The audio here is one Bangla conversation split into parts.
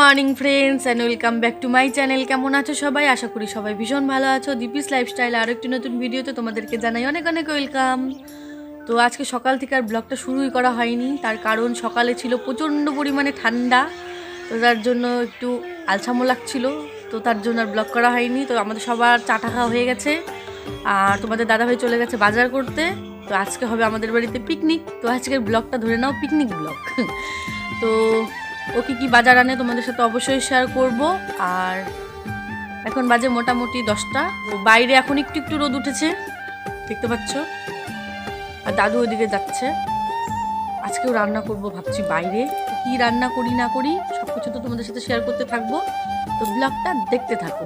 Morning friends and welcome back to my channel কেমন আছো সবাই? আশা করি সবাই ভীষণ ভালো আছো। দীপিস লাইফস্টাইল আরও একটি নতুন ভিডিওতে তোমাদেরকে জানাই অনেক অনেক ওয়েলকাম তো আজকে সকাল থেকে আর ব্লগটা শুরুই করা হয়নি। তার কারণ সকালে ছিল প্রচণ্ড পরিমাণে ঠান্ডা। তো তার জন্য একটু আলসামো লাগছিল। তো তার জন্য আর ব্লগ করা হয়নি। তো আমাদের সবার চাটা খাওয়া হয়ে গেছে। আর তোমাদের দাদাভাই চলে গেছে বাজার করতে। তো আজকে হবে আমাদের বাড়িতে পিকনিক তো আজকের ব্লগটা ধরে নাও পিকনিক ব্লগ তো ও কি কি বাজার আনে তোমাদের সাথে অবশ্যই শেয়ার করব। আর এখন বাজে মোটামুটি দশটা। ও বাইরে এখন একটু একটু রোদ উঠেছে, দেখতে পাচ্ছ? আর দাদু ওইদিকে যাচ্ছে। আজকেও রান্না করব, ভাবছি বাইরে। কি রান্না করি না করি সব কিছু তো তোমাদের সাথে শেয়ার করতে থাকব। তো ব্লগটা দেখতে থাকো।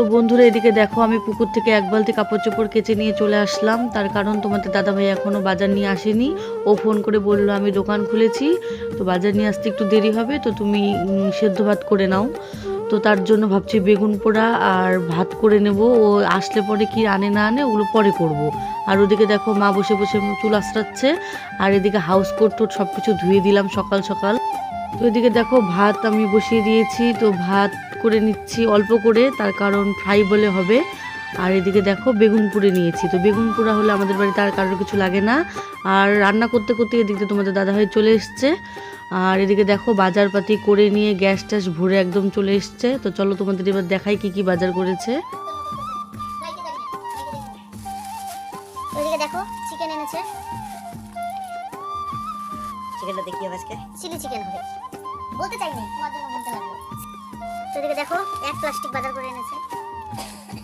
তো বন্ধুরা এদিকে দেখো, আমি পুকুর থেকে এক বালতি কাপড় চোপড় কেচে নিয়ে চলে আসলাম। তার কারণ তোমাদের দাদাভাই এখনও বাজার নিয়ে আসেনি। ও ফোন করে বলল, আমি দোকান খুলেছি, তো বাজার নিয়ে আসতে একটু দেরি হবে, তো তুমি সেদ্ধ ভাত করে নাও। তো তার জন্য ভাবছি বেগুন পোড়া আর ভাত করে নেব। ও আসলে পরে কি আনে না আনে, ওগুলো পরে করব। আর ওদিকে দেখো, মা বসে বসে চুল আশ্রাচ্ছে আর এদিকে হাউস কোট টোট সব কিছু ধুয়ে দিলাম সকাল সকাল। তো এদিকে দেখো, ভাত আমি বসিয়ে দিয়েছি, তো ভাত করে নিচ্ছি অল্প করে তার কারণ ফ্রাই বলে হবে। আর এদিকে দেখো বেগুন পুড়ে নিয়েছি। তো বেগুন পোড়া হলে আমাদের বাড়িতে আর কারোর কিছু লাগে না। আর রান্না করতে করতে এদিকে তোমাদের দাদাভাই চলে এসছে। আর এদিকে দেখো বাজারপাতি করে নিয়ে গ্যাস ট্যাস ভরে একদম চলে এসছে। তো চলো তোমাদের এবার দেখাই কি কি বাজার করেছে। দেখো চিকেন এনেছে। চিকেনটা দেখি আজকে। চিলি চিকেন হবে। বলতে চাইনি তোমার জন্য বলতে লাগল। তো এদিকে দেখো, এক প্লাস্টিক বাজার করে এনেছে।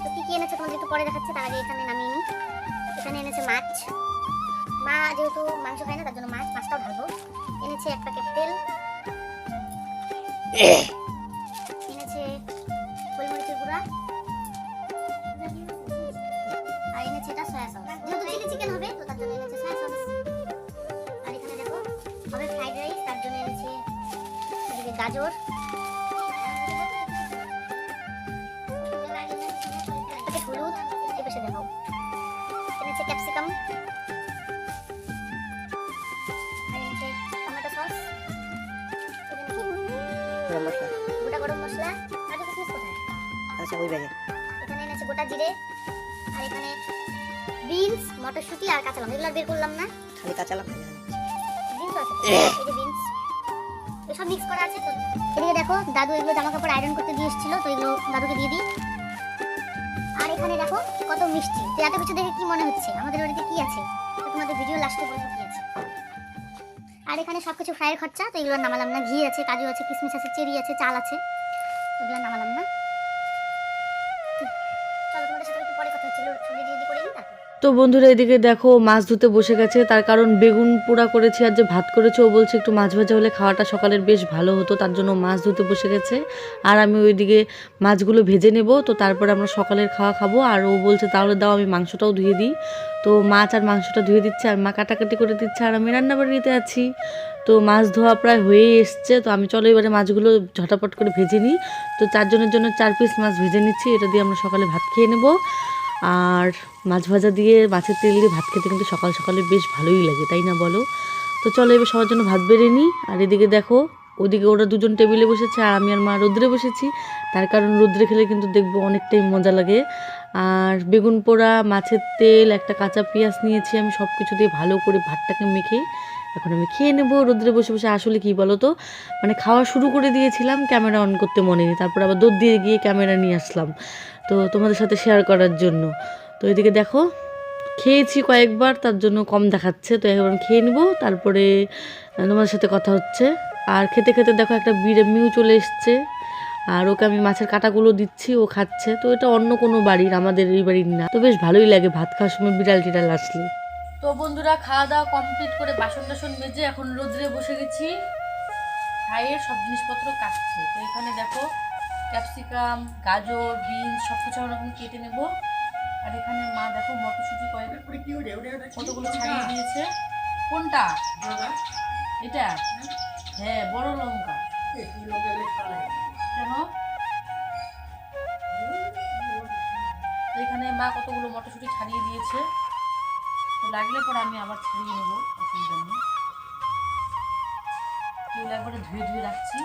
তো কি কি এনেছে তোমাদের একটু পরে দেখাচ্ছে, তার আগে এখানে নামিয়ে নিই। এখানে এনেছে মাছ। মা যেহেতু মাংস খায় না, তার জন্য মাছ, মাছটাও ঢালবো এনেছে এক প্যাকেট তেল। এনেছে গোলমরিচের গুঁড়া। আর এনেছে এটা সয়া সস যেহেতু চিলি চিকেন হবে, তো তার জন্য এনেছে সয়া সস আর এখানে দেখো, হবে ফ্রাইড রাইস তার জন্য এনেছে গাজর। গরম মশলা। গোটা গরম মশলা কিশমিশ কোথায়? আচ্ছা ওই ব্যাগে এখানে এনেছে গোটা জিরে আর এখানে বিনস মটরশুঁটি আর কাঁচা লঙ্কা। এগুলো আর বের করলাম না। খালি কাঁচা লঙ্কা বিনস আছে এই যে বিনস। এসব মিক্স করা আছে তো? এদিকে দেখো দাদু এগুলো জামা কাপড় আয়রন করতে দিয়ে এসেছিল তো এগুলো দাদুকে দিয়ে দিই। আর এখানে দেখো কত মিষ্টি। তো এত কিছু দেখে কি মনে হচ্ছে? আমাদের বাড়িতে কি আছে? তোমাদের ভিডিও লাস্টে বলব কি? আর এখানে সব কিছু ফ্রাইয়ের খরচা, তো এগুলো নামালাম না। ঘি আছে, কাজু আছে কিসমিস আছে, চেরি আছে, চাল আছে, এগুলো নামালাম না। চলো তোমাদের সাথে একটু পরে কথা হচ্ছিল তো বন্ধুরা এদিকে দেখো মাছ ধুতে বসে গেছে। তার কারণ বেগুন পোড়া করেছি আর যে ভাত করেছে, ও বলছে একটু মাছ ভাজা হলে খাওয়াটা সকালের বেশ ভালো হতো, তার জন্য মাছ ধুতে বসে গেছে। আর আমি ওইদিকে মাছগুলো ভেজে নেব, তো তারপরে আমরা সকালের খাওয়া খাব। আর ও বলছে, তাহলে দাও, আমি মাংসটাও ধুয়ে দিই। তো মাছ আর মাংসটা ধুয়ে দিচ্ছে, আর মা কাটাকাটি করে দিচ্ছে, আর আমি রান্না বাড়িতে আছি তো মাছ ধোয়া প্রায় হয়ে এসছে, তো আমি চলো এবারে মাছগুলো ঝটাপট করে ভেজে নিই। তো চারজনের জন্য চার পিস মাছ ভেজে নিচ্ছি, এটা দিয়ে আমরা সকালে ভাত খেয়ে নেব। আর মাছ ভাজা দিয়ে মাছের তেল দিয়ে ভাত খেতে কিন্তু সকাল সকালে বেশ ভালোই লাগে, তাই না বলো? তো চলো এবার সবার জন্য ভাত বেড়ে নিই। আর এদিকে দেখো, ওদিকে ওরা দুজন টেবিলে বসেছে আর আমি আর মা রোদ্রে বসেছি। তার কারণ রোদ্রে খেলে কিন্তু দেখব অনেকটাই মজা লাগে। আর বেগুন পোড়া, মাছের তেল, একটা কাঁচা পেঁয়াজ নিয়েছি আমি সব কিছু দিয়ে ভালো করে ভাতটাকে মেখে এখন আমি খেয়ে নেব রোদ্রে বসে বসে। আসলে কি বলো তো মানে খাওয়া শুরু করে দিয়েছিলাম, ক্যামেরা অন করতে মনে নেই। তারপর আবার দৌড় দিয়ে গিয়ে ক্যামেরা নিয়ে আসলাম। তো তোমাদের সাথে শেয়ার করার জন্য। তো এদিকে দেখো, খেয়েছি কয়েকবার, তার জন্য কম দেখাচ্ছে। তো একবার খেয়ে নেব, তারপরে তোমাদের সাথে কথা হচ্ছে। আর খেতে খেতে দেখো একটা মিউ চলে এসছে, আর ওকে আমি মাছের কাটাগুলো দিচ্ছি, ও খাচ্ছে। তো এটা অন্য কোনো বাড়ির, আমাদের এই বাড়ির না। তো বেশ ভালোই লাগে ভাত খাওয়ার সময় বিড়াল টিড়াল আসলে। তো বন্ধুরা, খাওয়া দাওয়া কমপ্লিট করে বাসন টাসন মেজে এখন রোদ্রে বসে গেছি। ভাইয়ের সব জিনিসপত্র কাটছে। তো এখানে দেখো, ক্যাপসিকাম, গাজর, বিনস সব কিছু আমরা কেটে নেব। আর এখানে মা দেখো মটরশুঁটি কয়েক কতগুলো ছাড়িয়ে দিয়েছে? কোনটা? এটা? হ্যাঁ বড় লঙ্কা। কেন? এখানে মা কতগুলো মটরশুঁটি ছাড়িয়ে দিয়েছে। তো লাগলে পরে আমি আবার ছাড়িয়ে নেব অসুবিধা নেই। চুল একবারে ধুয়ে ধুয়ে রাখছি।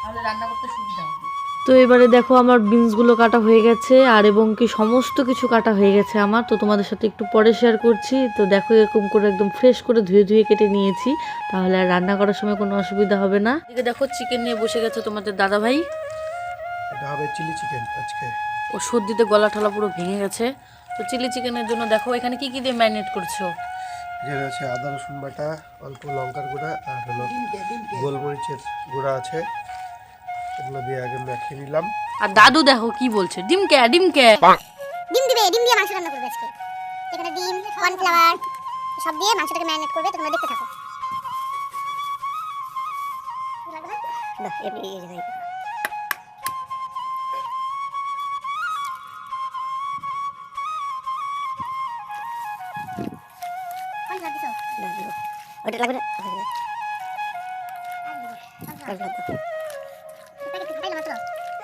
তাহলে রান্না করতে সুবিধা হবে। তো এবারে দেখো আমার বিনসগুলো কাটা হয়ে গেছে আর এবং কি সমস্ত কিছু কাটা হয়ে গেছে আমার তো তোমাদের সাথে একটু পরে শেয়ার করছি। তো দেখো এরকম করে একদম ফ্রেশ করে ধুয়ে ধুয়ে কেটে নিয়েছি তাহলে আর রান্না করার সময় কোনো অসুবিধা হবে না। এদিকে দেখো চিকেন নিয়ে বসে গেছে তোমাদের দাদা ভাই চিলি চিকেন আজকে। ও সর্দিতে গলা টলা পুরো ভেঙে গেছে। তো চিলি চিকেনের জন্য দেখো এখানে কি কি দিয়ে ম্যারিনেট করছ? যেটা আছে আদা রসুন বাটা অল্প লঙ্কার গুঁড়া আর হলো গোলমরিচের গুঁড়া আছে। এগুলো দিয়ে আগে মাখিয়ে নিলাম। আর দাদু দেখো কি বলছে। ডিম কে ডিম কে ডিম দিবে ডিম দিয়ে মাংস রান্না করবে আজকে। এখানে ডিম কর্নফ্লাওয়ার সব দিয়ে মাংসটাকে ম্যারিনেট করবে তোমরা দেখতে থাকো। লাগবে না? এমনি এই জায়গায় ওটা লাগবে না?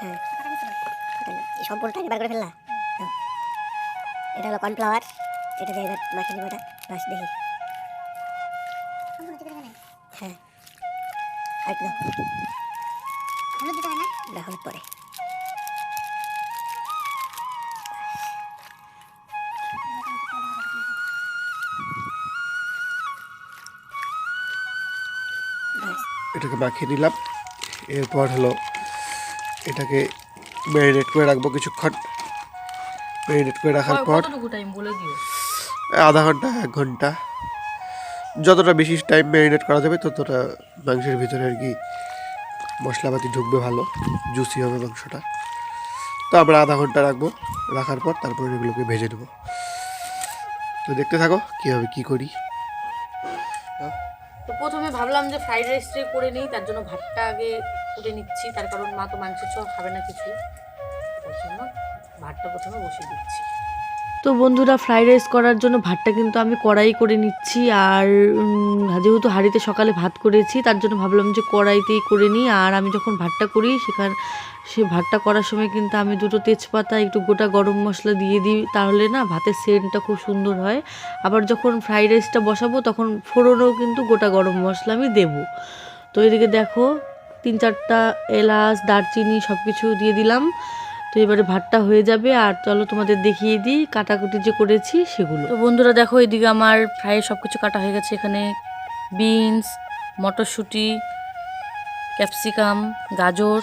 হ্যাঁ। টাকা নিচ্ছিল। ওটা না বার করে ফেললা? এটা হলো কর্নফ্লাওয়ার। এটা দিয়ে এবার মাখিয়ে নিব এটা বাস দেখি। হ্যাঁ। আর দাও। হলুদ না? হলুদ পরে। এটাকে মাখিয়ে নিলাম। এরপর হলো এটাকে ম্যারিনেট করে রাখব কিছুক্ষণ। ম্যারিনেট করে রাখার পর টাইম বলে আধা ঘণ্টা এক ঘণ্টা। যতটা বেশি টাইম ম্যারিনেট করা যাবে ততটা মাংসের ভিতরে আর কি মশলাপাতি ঢুকবে ভালো জুসি হবে মাংসটা। তো আমরা আধা ঘণ্টা রাখব রাখার পর তারপরে এগুলোকে ভেজে নেব। তো দেখতে থাকো কীভাবে কী করি। তো প্রথমে ভাবলাম যে ফ্রাইড রাইসটাই করে নিই তার জন্য ভাতটা আগে ফুটে নিচ্ছি, তার কারণ মা তো মাংস ছাড়া খাবে না কিছু ভাতটা প্রথমে বসিয়ে দিচ্ছি। তো বন্ধুরা ফ্রাইড রাইস করার জন্য ভাতটা কিন্তু আমি কড়াই করে নিচ্ছি আর যেহেতু হাঁড়িতে সকালে ভাত করেছি, তার জন্য ভাবলাম যে কড়াইতেই করে নিই। আর আমি যখন ভাতটা করি, সেখান, সে ভাতটা করার সময় কিন্তু আমি দুটো তেজপাতা, একটু গোটা গরম মশলা দিয়ে দিই, তাহলে না ভাতের সেন্টটা খুব সুন্দর হয়। আবার যখন ফ্রাইড রাইসটা বসাবো, তখন ফোড়নও কিন্তু গোটা গরম মশলা আমি দেবো। তো এদিকে দেখো তিন চারটা এলাচ, দারচিনি সব কিছু দিয়ে দিলাম। তো এবারে ভাতটা হয়ে যাবে আর চলো তোমাদের দেখিয়ে দিই কাটাকুটি যে করেছি সেগুলো। তো বন্ধুরা দেখো এদিকে আমার ফ্রাই সব কিছু কাটা হয়ে গেছে। এখানে বিনস, মটরশুঁটি, ক্যাপসিকাম, গাজর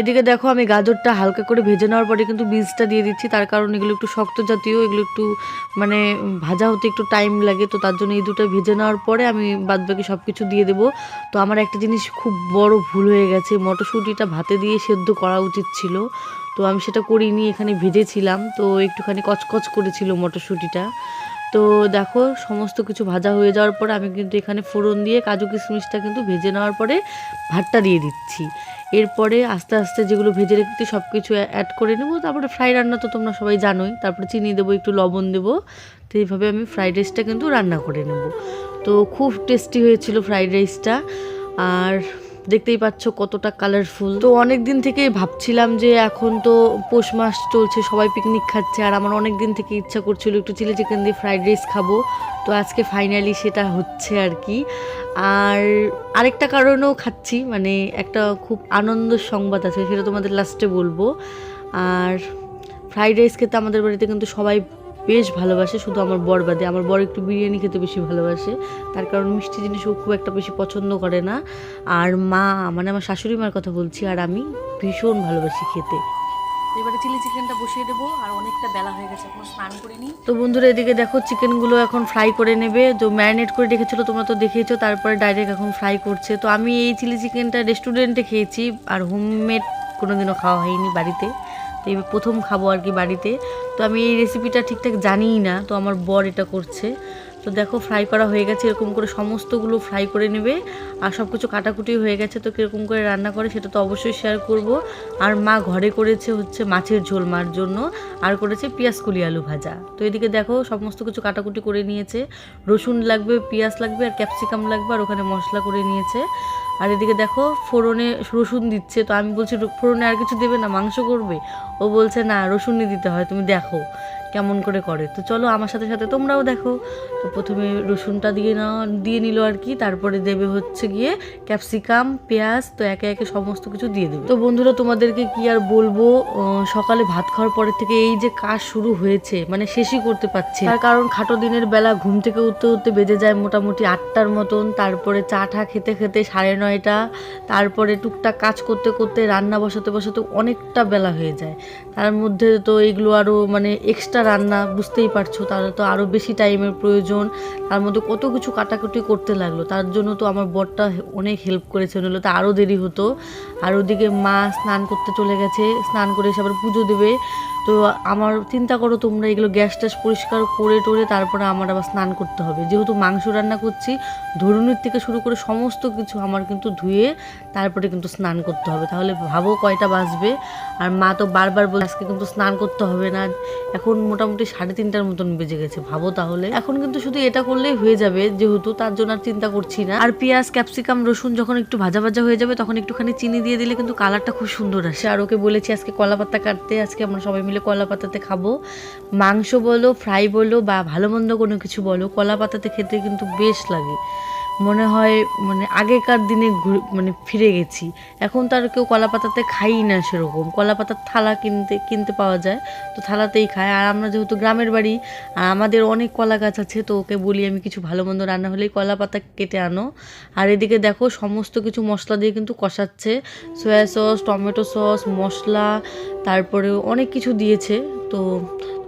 এদিকে দেখো আমি গাজরটা হালকা করে ভেজে নেওয়ার পরে কিন্তু বীজটা দিয়ে দিচ্ছি। তার কারণ এগুলো একটু শক্ত জাতীয়, এগুলো একটু মানে ভাজা হতে একটু টাইম লাগে, তো তার জন্য এই দুটো ভেজে নেওয়ার পরে আমি বাদবাকি সব কিছু দিয়ে দেবো। তো আমার একটা জিনিস খুব বড় ভুল হয়ে গেছে, মটরশুঁটিটা ভাতে দিয়ে সেদ্ধ করা উচিত ছিল। তো আমি সেটা করিনি, এখানে ভেজেছিলাম, তো একটুখানি কচকচ করেছিল মটরশুঁটিটা। তো দেখো, সমস্ত কিছু ভাজা হয়ে যাওয়ার পরে আমি কিন্তু এখানে ফোড়ন দিয়ে কাজু কিশমিশটা কিন্তু ভেজে নেওয়ার পরে ভাতটা দিয়ে দিচ্ছি। এরপরে আস্তে আস্তে যেগুলো ভেজে রেখেছি সব কিছু অ্যাড করে নেব। তারপরে ফ্রাই রান্না তো তোমরা সবাই জানোই। তারপরে চিনি দেবো, একটু লবণ দেবো। তো এইভাবে আমি ফ্রাইড রাইসটা কিন্তু রান্না করে নেব। তো খুব টেস্টি হয়েছিল ফ্রাইড রাইসটা আর দেখতেই পাচ্ছ কতটা কালারফুল তো অনেক দিন থেকেই ভাবছিলাম যে এখন তো পৌষ মাস চলছে, সবাই পিকনিক খাচ্ছে, আর আমার অনেক দিন থেকে ইচ্ছা করছিল একটু চিলি চিকেন দিয়ে ফ্রাইড রাইস খাব। তো আজকে ফাইনালি সেটা হচ্ছে আর কি। আর আরেকটা কারণেও খাচ্ছি মানে একটা খুব আনন্দ সংবাদ আছে, সেটা তোমাদের লাস্টে বলব। আর ফ্রাইড রাইস খেতে আমাদের বাড়িতে কিন্তু সবাই বেশ ভালোবাসে শুধু আমার বর বাদে। আমার বর একটু বিরিয়ানি খেতে বেশি ভালোবাসে। তার কারণ মিষ্টি জিনিসও খুব একটা বেশি পছন্দ করে না। আর মা মানে আমার শাশুড়ি মার কথা বলছি আর আমি ভীষণ ভালোবাসি খেতে। এবারে চিলি চিকেনটা বসিয়ে দেবো আর অনেকটা বেলা হয়ে গেছে এখন স্নান করিনি। তো বন্ধুরা এদিকে দেখো চিকেনগুলো এখন ফ্রাই করে নেবে। তো ম্যারিনেট করে রেখেছিলো তোমরা তো দেখেইছো তারপরে ডাইরেক্ট এখন ফ্রাই করছে। তো আমি এই চিলি চিকেনটা রেস্টুরেন্টে খেয়েছি আর হোমমেড কোনোদিনও খাওয়া হয়নি বাড়িতে। তো এবার প্রথম খাব আর কি বাড়িতে। তো আমি এই রেসিপিটা ঠিকঠাক জানিই না, তো আমার বর এটা করছে। তো দেখো ফ্রাই করা হয়ে গেছে, এরকম করে সমস্তগুলো ফ্রাই করে নেবে। আর সব কিছু কাটাকুটি হয়ে গেছে, তো কীরকম করে রান্না করে সেটা তো অবশ্যই শেয়ার করব। আর মা ঘরে করেছে হচ্ছে মাছের ঝোল মার জন্য, আর করেছে পেঁয়াজ কুলি আলু ভাজা। তো এদিকে দেখো সমস্ত কিছু কাটাকুটি করে নিয়েছে। রসুন লাগবে, পেঁয়াজ লাগবে, আর ক্যাপসিকাম লাগবে, আর ওখানে মশলা করে নিয়েছে। আর এদিকে দেখো ফোড়নে রসুন দিচ্ছে, তো আমি বলছি ফোড়নে আর কিছু দেবে না, মাংস করবে? ও বলছে না, রসুনই দিতে হয়, তুমি দেখো। কেমন করে করে। তো চলো আমার সাথে সাথে তোমরাও দেখো। তো প্রথমে রসুনটা দিয়ে না দিয়ে নিল আর কি। তারপরে দেবে হচ্ছে গিয়ে ক্যাপসিকাম, পেঁয়াজ, তো একে একে সমস্ত কিছু দিয়ে দেবে। তো বন্ধুরা, তোমাদেরকে কি আর বলব সকালে ভাত খাওয়ার পরের থেকে এই যে কাজ শুরু হয়েছে মানে শেষই করতে পারছি। তার কারণ খাটো দিনের বেলা ঘুম থেকে উঠতে উঠতে বেজে যায় মোটামুটি আটটার মতন। তারপরে চা টা খেতে খেতে সাড়ে নয়টা। তারপরে টুকটাক কাজ করতে করতে, রান্না বসাতে বসাতে অনেকটা বেলা হয়ে যায়। তার মধ্যে তো এগুলো আরও মানে এক্সট্রা রান্না বুঝতেই পারছ, তাহলে তো আরও বেশি টাইমের প্রয়োজন। তার মধ্যে কত কিছু কাটাকুটি করতে লাগল, তার জন্য তো আমার বরটা অনেক হেল্প করেছে নইলে তো আরও দেরি হতো। আর ওদিকে মা স্নান করতে চলে গেছে, স্নান করে এসে আবার পুজো দেবে। তো আমার চিন্তা করো তোমরা এগুলো গ্যাস ট্যাস পরিষ্কার করে টোরে তারপরে আমার আবার স্নান করতে হবে। যেহেতু মাংস রান্না করছি, ধরুনির থেকে শুরু করে সমস্ত কিছু আমার কিন্তু ধুয়ে তারপরে কিন্তু স্নান করতে হবে। তাহলে ভাবো কয়টা বাজবে। আর মা তো বারবার বলে, আজকে কিন্তু স্নান করতে হবে না। এখন মোটামুটি সাড়ে তিনটার মতন বেজে গেছে, ভাবো তাহলে। এখন কিন্তু শুধু এটা করলেই হয়ে যাবে যেহেতু, তার জন্য আর চিন্তা করছি না। আর পেঁয়াজ, ক্যাপসিকাম, রসুন যখন একটু ভাজা ভাজা হয়ে যাবে, তখন একটুখানি চিনি দিয়ে দিলে কিন্তু কালারটা খুব সুন্দর আসে। আর ওকে বলেছি আজকে কলা পাতা কাটতে, আজকে আমরা সবাই মিলে কলা পাতাতে খাব। মাংস বলো ফ্রাই বলো বা ভালো মন্দ কোনো কিছু বলো, কলা পাতাতে খেতে কিন্তু বেশ লাগে। মনে হয় মানে আগেকার দিনে মানে ফিরে গেছি। এখন তো আর কেউ কলা পাতাতে খাই না সেরকম। কলা পাতার থালা কিনতে কিনতে পাওয়া যায়, তো থালাতেই খায়। আর আমরা যেহেতু গ্রামের বাড়ি, আর আমাদের অনেক কলা গাছ আছে, তো ওকে বলি আমি কিছু ভালো মন্দ রান্না হলেই কলা পাতা কেটে আনো। আর এদিকে দেখো, সমস্ত কিছু মশলা দিয়ে কিন্তু কষাচ্ছে। সয়া সস, টমেটো সস, মশলা তারপরে অনেক কিছু দিয়েছে। তো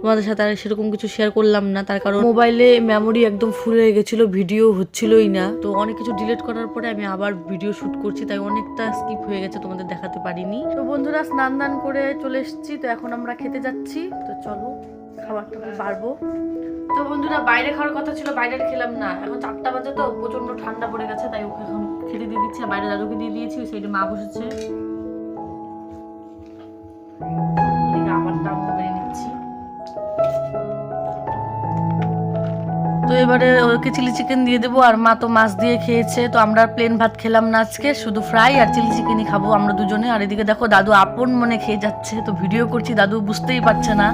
তোমাদের সাথে আর সেরকম কিছু শেয়ার করলাম না, তার কারণ মোবাইলে মেমোরি একদম ফুল হয়ে গেছিল ভিডিও হচ্ছিলই না। তো অনেক কিছু ডিলিট করার পরে আমি আবার ভিডিও শুট করছি, তাই অনেকটা স্কিপ হয়ে গেছে, তোমাদের দেখাতে পারিনি। তো বন্ধুরা, স্নান দান করে চলে এসেছি, তো এখন আমরা খেতে যাচ্ছি। তো চলো, খাবারটা পারব। তো বন্ধুরা, বাইরে খাওয়ার কথা ছিল, বাইরে খেলাম না। এখন চারটা বাজে তো প্রচণ্ড ঠান্ডা পড়ে গেছে, তাই ওকে এখন খেতে দিয়ে দিচ্ছি বাইরে দাদুকে দিয়ে দিয়েছি সাইডে মা বসেছে। এবারে ওকে চিলি চিকেন দিয়ে দেবো। আর মা তো মাছ দিয়ে খেয়েছে, তো আমরা প্লেন ভাত খেলাম না আজকে, শুধু ফ্রাই আর চিলি চিকেনই খাব আমরা দুজনে। আর এদিকে দেখো, দাদু আপন মনে খেয়ে যাচ্ছে, তো ভিডিও করছি, দাদু বুঝতেই পারছে না।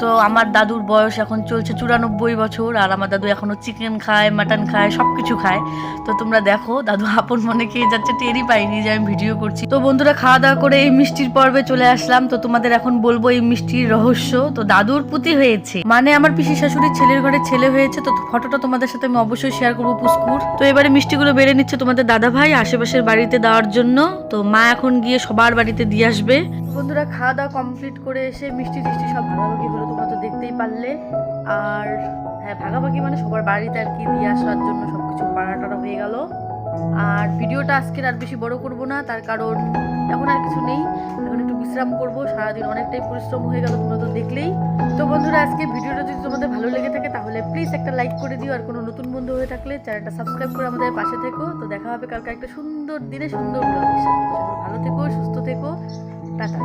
তো আমার দাদুর বয়স এখন চলছে চুরানব্বই বছর, আর আমার দাদু এখনও চিকেন খায় মাটন খায় সব কিছু খায়। তো তোমরা দেখো, দাদু আপন মনে খেয়ে যাচ্ছে, টেরই পাইনি যে আমি ভিডিও করছি। তো বন্ধুরা খাওয়া দাওয়া করে এই মিষ্টির পর্বে চলে আসলাম। তো তোমাদের এখন বলব এই মিষ্টির রহস্য। তো দাদুর পুতি হয়েছে। মানে আমার পিসি শাশুড়ির ছেলের ঘরে ছেলে হয়েছে। তো ফটোটা তোমাদের সাথে আমি অবশ্যই শেয়ার করব পুষ্কুর। তো এবারে মিষ্টিগুলো বেড়ে নিচ্ছে তোমাদের দাদা ভাই আশেপাশের বাড়িতে দেওয়ার জন্য। তো মা এখন গিয়ে সবার বাড়িতে দিয়ে আসবে। বন্ধুরা খাওয়া দাওয়া কমপ্লিট করে এসে মিষ্টি টিষ্টি সব ভাগাভাগি হলো তোমরা তো দেখতেই পারলে। আর হ্যাঁ ভাগাভাগি মানে সবার বাড়িতে আর কি দিয়ে আসার জন্য সবকিছু পাড়াটাড়া হয়ে গেল। আর ভিডিওটা আজকের আর বেশি বড় করব না, তার কারণ এখন আর কিছু নেই। এখন একটু বিশ্রাম করব, সারাদিন অনেকটাই পরিশ্রম হয়ে গেল তোমরা তো দেখলেই। তো বন্ধুরা, আজকে ভিডিওটা যদি তোমাদের ভালো লেগে থাকে, তাহলে প্লিজ একটা লাইক করে দিও। আর কোনো নতুন বন্ধু হয়ে থাকলে চ্যানেলটা সাবস্ক্রাইব করে আমাদের পাশে থেকো। তো দেখা হবে কালকে একটা সুন্দর দিনে, সুন্দর ভালো থেকো, সুস্থ থেকো। টাটা।